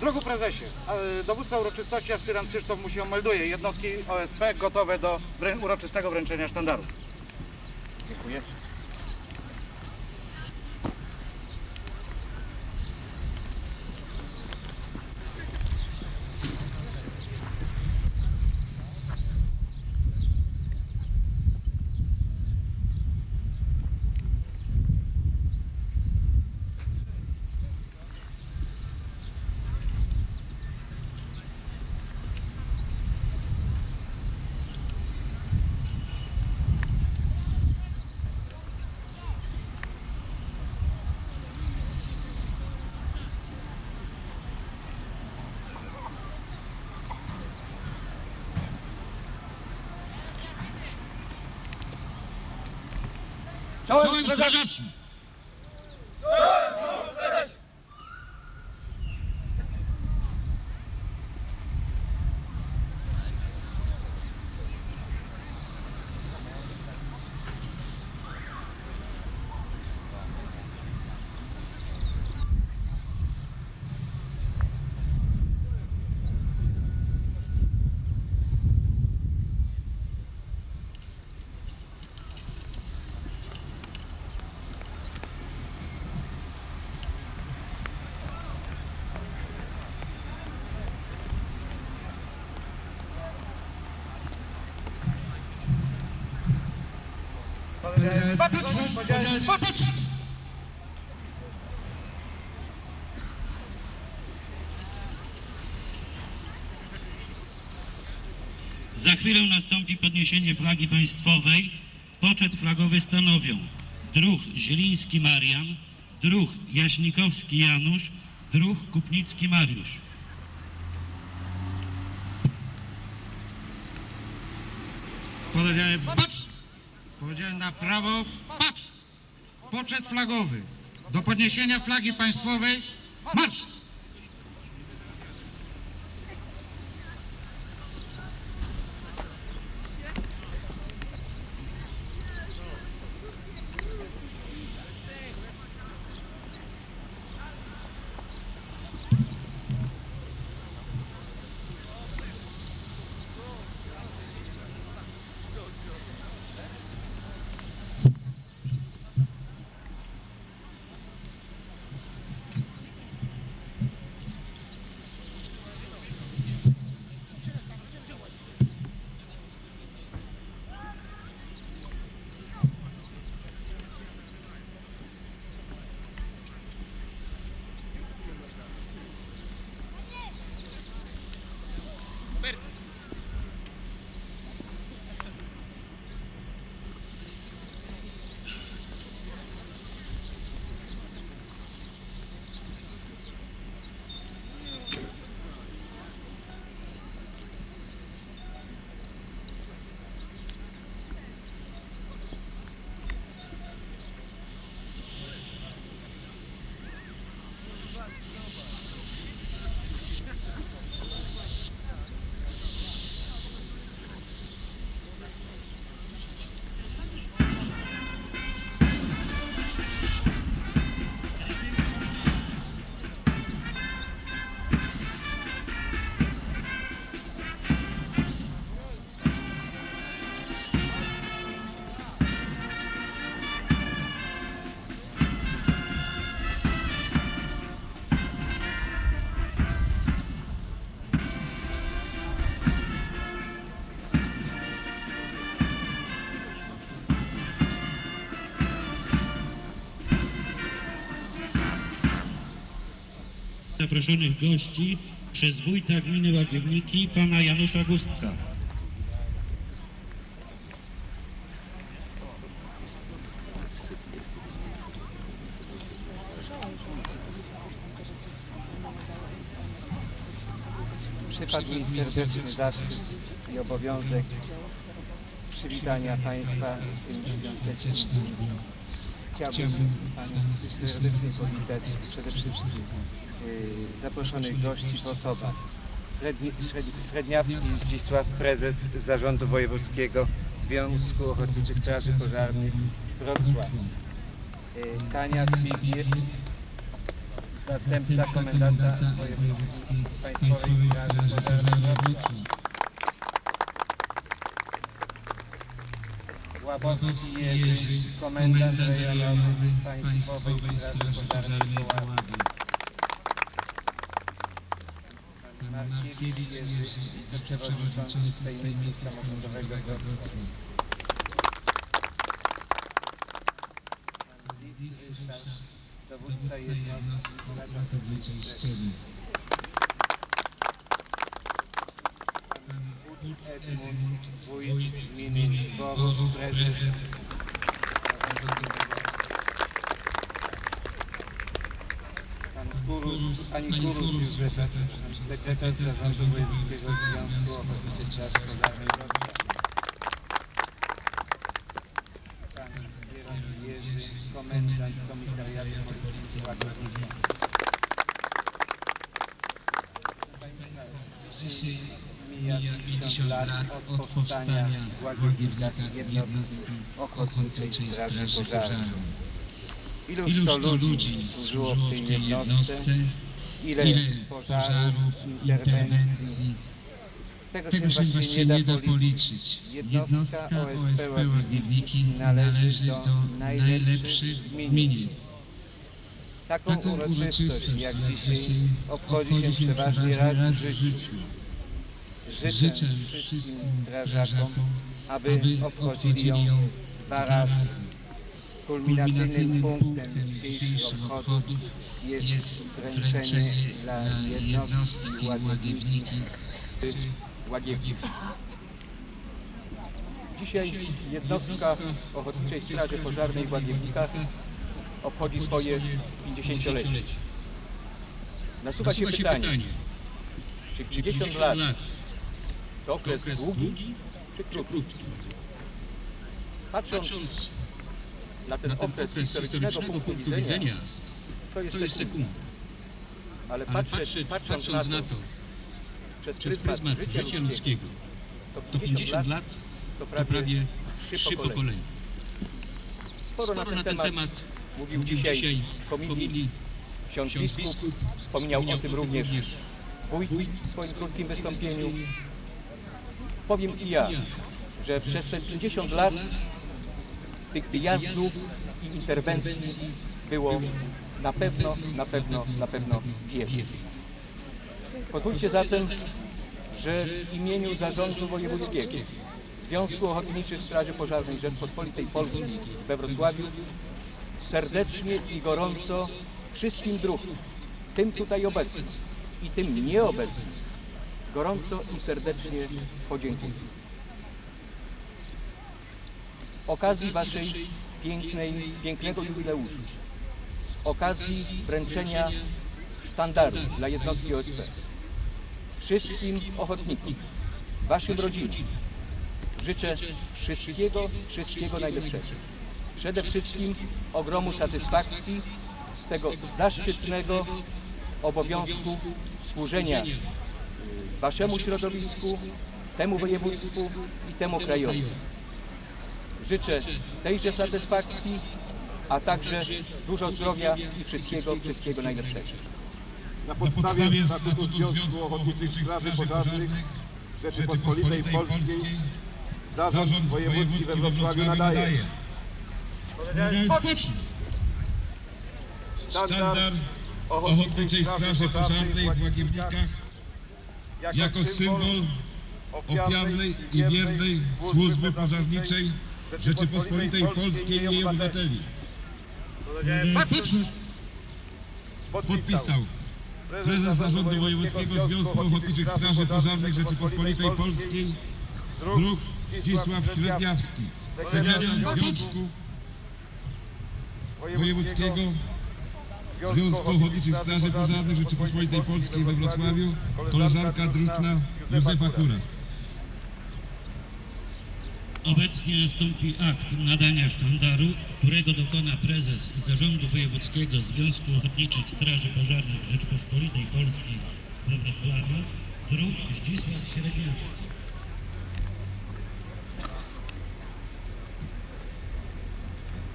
Drugu prezesie, e, dowódca uroczystości aspirant Krzysztof Musiał melduje jednostki OSP gotowe do uroczystego wręczenia sztandaru. Dziękuję. Czołem strażacy! Powiedziałem, Za chwilę nastąpi podniesienie flagi państwowej. Poczet flagowy stanowią druh Zieliński Marian, druh Jaśnikowski Janusz, druh Kupnicki Mariusz. Powiedziałem patrz! Powiedziałem na prawo patrz! Poczet flagowy. Do podniesienia flagi państwowej marsz! Zaproszonych gości przez wójta gminy Łagiewniki, pana Janusza Gustka. Przypadł mi serdeczny zaszczyt i obowiązek przywitania Państwa w tym świątecznym. Chciałbym serdecznie powitać przede wszystkim y, zaproszonych gości w osobach. Średni- Sredniawski Zdzisław, prezes Zarządu Wojewódzkiego Związku Ochotniczych Straży Pożarnych Wrocław. Y, Tania Zbigniew, zastępca komendanta wojewódzkiej Państwowej Straży Pożarnej Wrocław. Łabowski Jerzy, komendant rejonowy Państwowej Straży Pożarnej w Oławie. Pan Markiewicz Jerzy, wiceprzewodniczący Sejmiku Samorządowego Wrocław. Pan Lis Ryszard, dowódca jednostki ratowniczej Szczelin. Edmund Wójt Wójt Gminy gminy Borów, Borów, prezes prezes Pan Kurus, pani Kurus Józefa, sekretarz Zarządu Wojewódzkiego Związku Ochotniczych Straży Pożarnej lat od powstania Władywnika jednostki Ochotniczej Straży Pożarnej. Iluż to ludzi służyło w tej jednostce, ile pożarów, interwencji. Tego się właśnie nie da policzyć. Jednostka OSP Łagiwniki należy do najlepszych w. Taką uroczystość jak dzisiaj obchodzi się przeważnie raz w życiu. Życzę wszystkim strażakom, aby obchodzili ją dwa razy. Kulminacyjnym punktem dzisiejszych obchodów jest wręczenie dla jednostki Łagiewniki Łagiewnik. Dzisiaj jednostka Ochotniczej Straży Pożarnej w Łagiewnikach obchodzi swoje 50-lecie. Nasuwa się pytanie, czy 50 lat to okres długi czy krótki? Patrząc na ten okres historycznego punktu widzenia, to jest sekunda. Ale patrzeć, patrząc na to przez pryzmat życia ludzkiego, to 50 lat to prawie trzy pokolenia. Sporo na ten temat mówił dzisiaj komisji ksiądz biskup, wspominał o tym również wójt w swoim krótkim wystąpieniu. Powiem i ja, że przez te 50 lat tych wyjazdów i interwencji było na pewno, na pewno, na pewno wiele. Pozwólcie zatem, że w imieniu Zarządu Wojewódzkiego Związku Ochotniczych Straży Pożarnej Rzeczpospolitej Polskiej we Wrocławiu serdecznie i gorąco wszystkim druhom, tym tutaj obecnym i tym nieobecnym, gorąco i serdecznie podziękuję. Okazji Waszej pięknej, pięknego jubileuszu, okazji wręczenia sztandaru dla jednostki OSP, wszystkim ochotnikom, Waszym rodzinom, życzę wszystkiego, wszystkiego najlepszego. Przede wszystkim ogromu satysfakcji z tego zaszczytnego obowiązku służenia Waszemu środowisku, temu województwu i temu krajowi. Życzę tejże satysfakcji, a także dużo zdrowia i wszystkiego, wszystkiego najlepszego. Na podstawie statutu Związku Ochotniczych Straży Pożarnych Rzeczypospolitej Polskiej Zarząd Wojewódzki we Wrocławiu nadaje Rozpocznij. sztandar Ochotniczej Straży Pożarnej w Łagiewnikach jako symbol ofiarnej i wiernej służby pożarniczej Rzeczypospolitej Polskiej i jej obywateli. Rozpocznij. Podpisał prezes Zarządu Wojewódzkiego Związku Ochotniczych Straży Pożarnych Rzeczypospolitej Polskiej druh Zdzisław Średniawski, sekretarz Związku Wojewódzkiego Związku Ochotniczych Straży Pożarnych Rzeczypospolitej Polskiej we Wrocławiu, koleżanka druczna Józefa Kuras. Obecnie nastąpi akt nadania sztandaru, którego dokona prezes Zarządu Wojewódzkiego Związku Ochotniczych Straży Pożarnych Rzeczpospolitej Polskiej we Wrocławiu, druh Zdzisław Średniawski.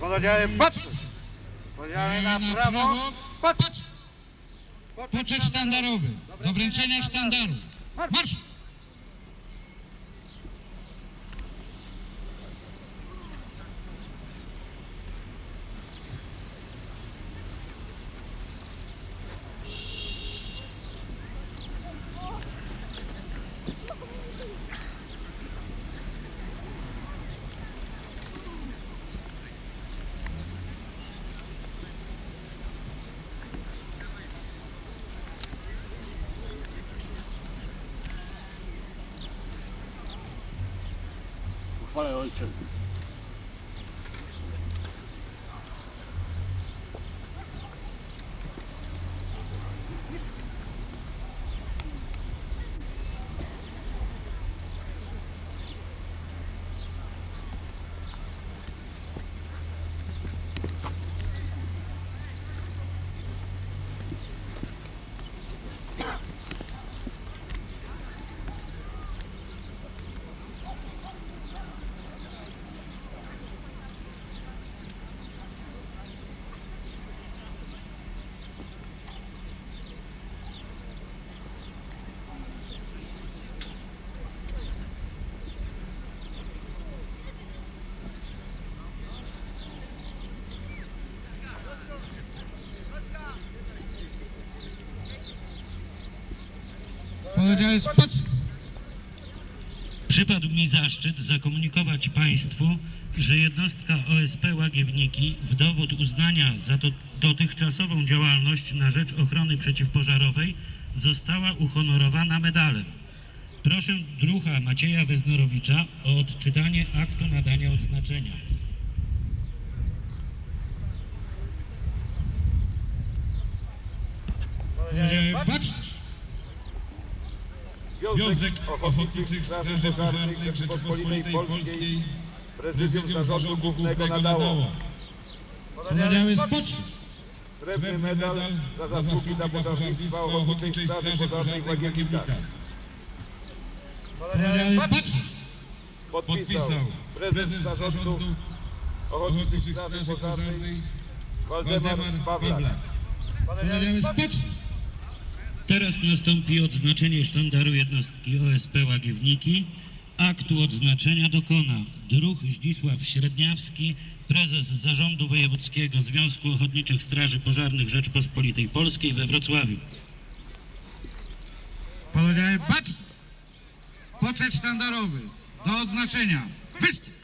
Powiedziałem patrz! Powiedziałem na prawo, patrz! Poczet sztandarowy do wręczenia sztandaru. Marsz! what I always chosen. Powiedziałem spocz! Przypadł mi zaszczyt zakomunikować Państwu, że jednostka OSP Łagiewniki w dowód uznania za do, dotychczasową działalność na rzecz ochrony przeciwpożarowej została uhonorowana medalem. Proszę druha Macieja Weznorowicza o odczytanie aktu nadania odznaczenia. Patrz! Związek Ochotniczych Straży Pożarnych Rzeczypospolitej Polskiej, Prezydium Zarządu Głównego nadało Powiedziałem spocz! srebrny medal za zasługi dla pożarnictwa Ochotniczej Straży Pożarnej w Łagiewnikach. Powiedziałem patrz! Podpisał prezes Zarządu Ochotniczych Straży Pożarnej Waldemar Pawlak. Powiedziałem spocz! Teraz nastąpi odznaczenie sztandaru jednostki OSP Łagiewniki. Aktu odznaczenia dokona druh Zdzisław Średniawski, prezes Zarządu Wojewódzkiego Związku Ochotniczych Straży Pożarnych Rzeczpospolitej Polskiej we Wrocławiu. Poczet sztandarowy do odznaczenia. Występ!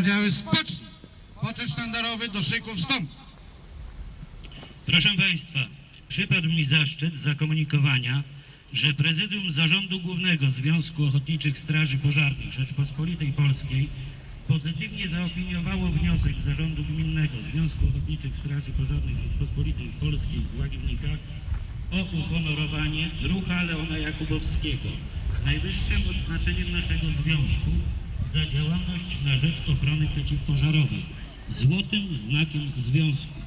Powiedziałem spocznij! Poczet sztandarowy do szyku wstąp! Proszę Państwa, przypadł mi zaszczyt zakomunikowania, że Prezydium Zarządu Głównego Związku Ochotniczych Straży Pożarnych Rzeczpospolitej Polskiej pozytywnie zaopiniowało wniosek Zarządu Gminnego Związku Ochotniczych Straży Pożarnych Rzeczpospolitej Polskiej w Łagiwnikach o uhonorowanie druha Leona Jakubowskiego najwyższym odznaczeniem naszego związku za działalność na rzecz ochrony przeciwpożarowej, złotym znakiem związku.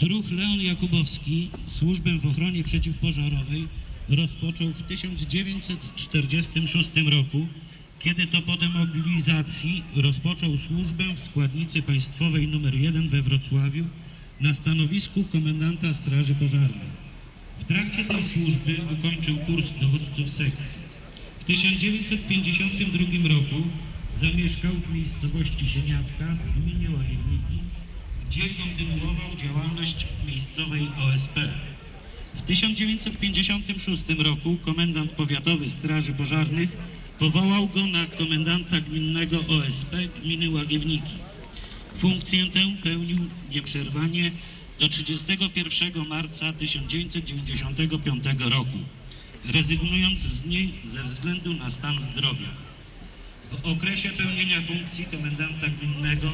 Druh Leon Jakubowski służbę w ochronie przeciwpożarowej rozpoczął w 1946 roku, kiedy to po demobilizacji rozpoczął służbę w składnicy państwowej nr 1 we Wrocławiu na stanowisku komendanta Straży Pożarnej. W trakcie tej służby ukończył kurs dowódców sekcji. W 1952 roku zamieszkał w miejscowości Sieniatka w gminie Łagiwniki, gdzie kontynuował działalność w miejscowej OSP. W 1956 roku komendant powiatowy Straży Pożarnych powołał go na komendanta gminnego OSP gminy Łagiewniki. Funkcję tę pełnił nieprzerwanie do 31 marca 1995 roku, rezygnując z niej ze względu na stan zdrowia. W okresie pełnienia funkcji komendanta gminnego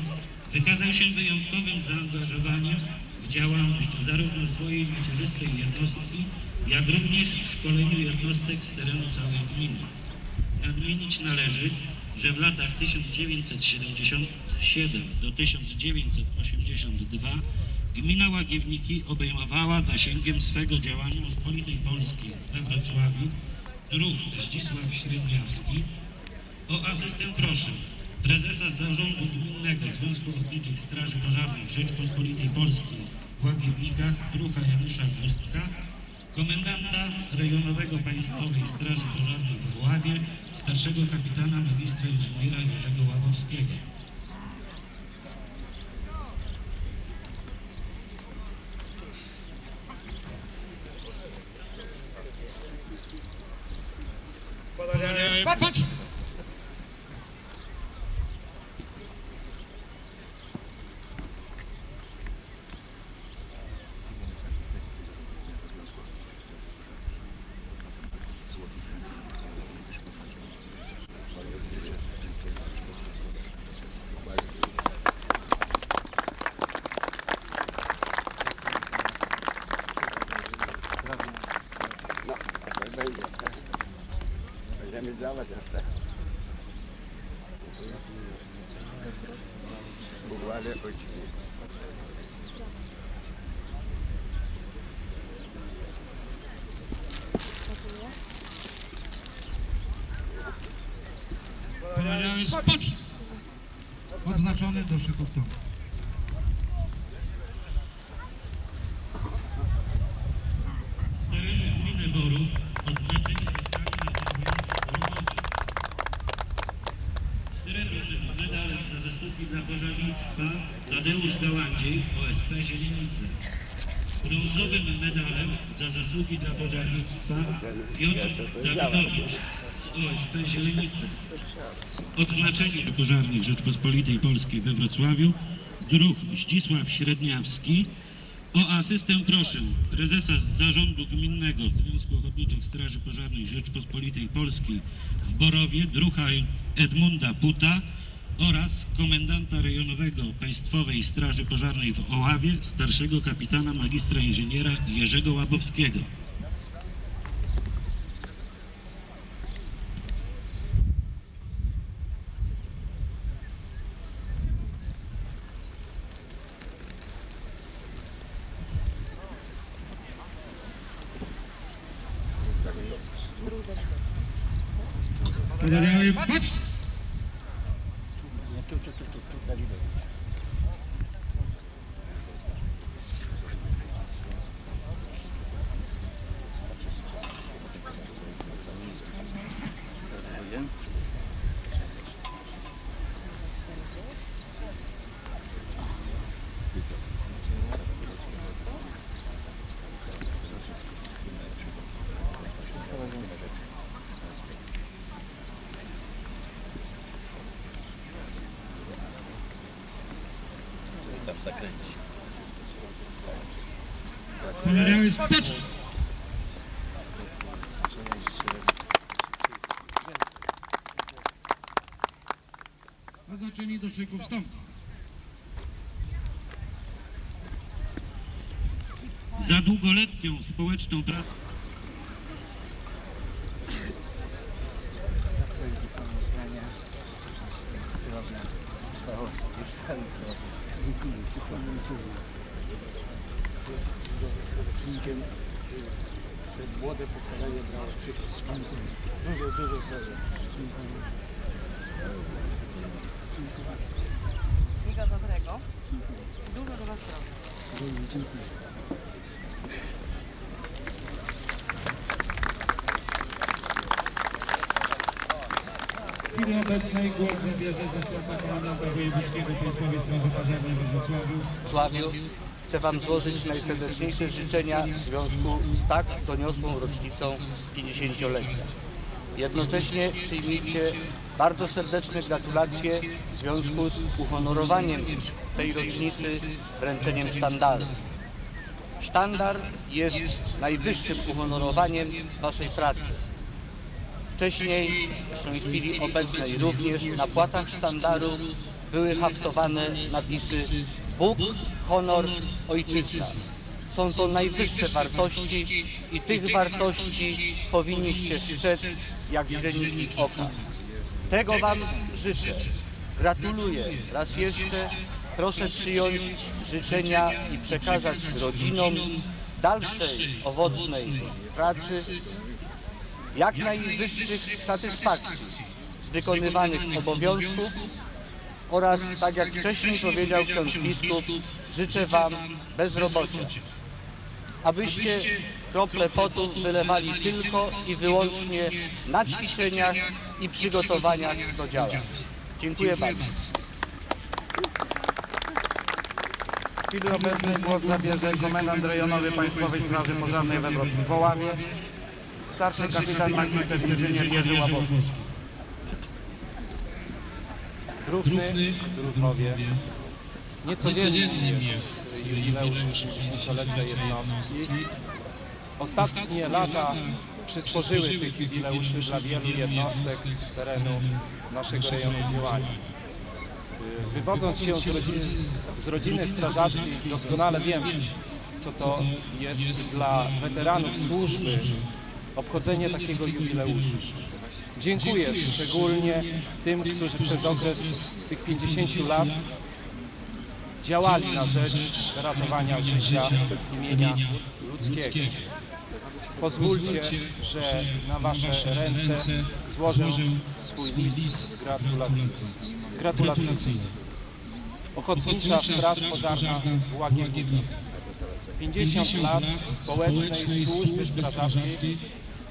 wykazał się wyjątkowym zaangażowaniem w działalność zarówno swojej macierzystej jednostki, jak również w szkoleniu jednostek z terenu całej gminy. Nadmienić należy, że w latach 1977 do 1982 gmina Łagiewniki obejmowała zasięgiem swego działania Pospolitej Polskiej we Wrocławiu druh Zdzisław Średniawski, o asystę proszę prezesa Zarządu Gminnego Związku Ochotniczych Straży Pożarnych Rzeczpospolitej Polskiej w Łagiewnikach druha Janusza Gustka, komendanta rejonowego Państwowej Straży Pożarnej w Oławie, starszego kapitana magistra inżyniera Jerzego Łabowskiego. Patrz! No, tak będzie. Zdawać jeszcze. Bugłady uczci. Pomawiamy spocznij! Odznaczony do szyku. Z terenu gminy Borów odznaczeni zostali następujący Srebrnym medalem za zasługi dla pożarnictwa Gałandziej, OSP Zielenice. Brązowym medalem za zasługi dla pożarnictwa Piotr Dawidowicz z OSP Zielenice. Odznaczeni pożarnych Rzeczpospolitej Polskiej we Wrocławiu druh Zdzisław Średniawski o asystę proszę prezesa Zarządu Gminnego Związku Ochotniczych Straży Pożarnej Rzeczpospolitej Polskiej w Borowie, druha Edmunda Puta oraz komendanta rejonowego Państwowej Straży Pożarnej w Oławie, starszego kapitana magistra inżyniera Jerzego Łabowskiego. Pomawiamy spocznij! Oznaczeni do szyków stąd. Za długoletnią społeczną pracę Dużo, dużo zdrowia. Wszystkiego dobrego. Dużo do Was zdrowia. Dziękuję. W chwili obecnej głos zabierze zastępca komendanta wojewódzkiego Państwowej Straży Pożarnej we Wrocławiu. Wrocławiu chcę Wam złożyć najserdeczniejsze życzenia w związku z tak doniosłą rocznicą 50-lecia. Jednocześnie przyjmijcie bardzo serdeczne gratulacje w związku z uhonorowaniem tej rocznicy wręczeniem sztandaru. Sztandar jest najwyższym uhonorowaniem Waszej pracy. Wcześniej, w chwili obecnej również, na płatach sztandaru były haftowane napisy Bóg, honor, ojczyzna. Są to najwyższe wartości i tych wartości powinniście strzec jak źreniki oka. Tego Wam życzę. Gratuluję raz jeszcze. Proszę przyjąć życzenia i przekazać rodzinom dalszej owocnej pracy, jak najwyższych satysfakcji z wykonywanych obowiązków oraz, tak jak wcześniej powiedział ksiądz biskup, życzę Wam bezrobocia. Abyście krople potu wylewali tylko i wyłącznie na ćwiczeniach i przygotowaniach do działań. Dziękuję bardzo. W chwili obecnej głos zabierze komendant rejonowy Państwowej Straży Pożarnej we Wrocławiu w Woławie, starszy kapitan magister inżynier Jerzy Łabowski. Równy, Druchowie. Niecodziennym jest jubileusz 50-lecia jednostki. Ostatnie lata przysporzyły tych jubileuszy dla wielu jednostek z terenu naszego rejonu działania. Y, Wywodząc się z rodziny, z rodziny strażackiej, doskonale wiem, co to jest dla weteranów służby. obchodzenie takiego jubileuszu. Dziękuję szczególnie tym, którzy przez okres tych 50 lat działali na rzecz ratowania życia imienia ludzkiego. Pozwólcie, że na Wasze ręce złożę swój list gratulacyjny. Gratulacyjny. Ochotnicza Straż Pożarna w Łagiełówku. 50 lat społecznej służby strażackiej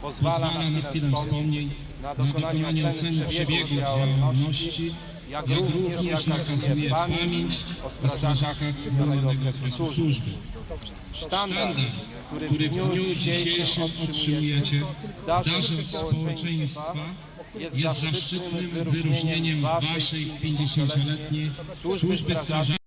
pozwala na chwilę wspomnień na dokonanie oceny przebiegu działalności, jak również nakazuje pamięć o strażakach danego okresu służby. Sztandar, który w dniu dzisiejszym otrzymujecie darze społeczeństwa, jest zaszczytnym wyróżnieniem Waszej 50-letniej służby strażackiej.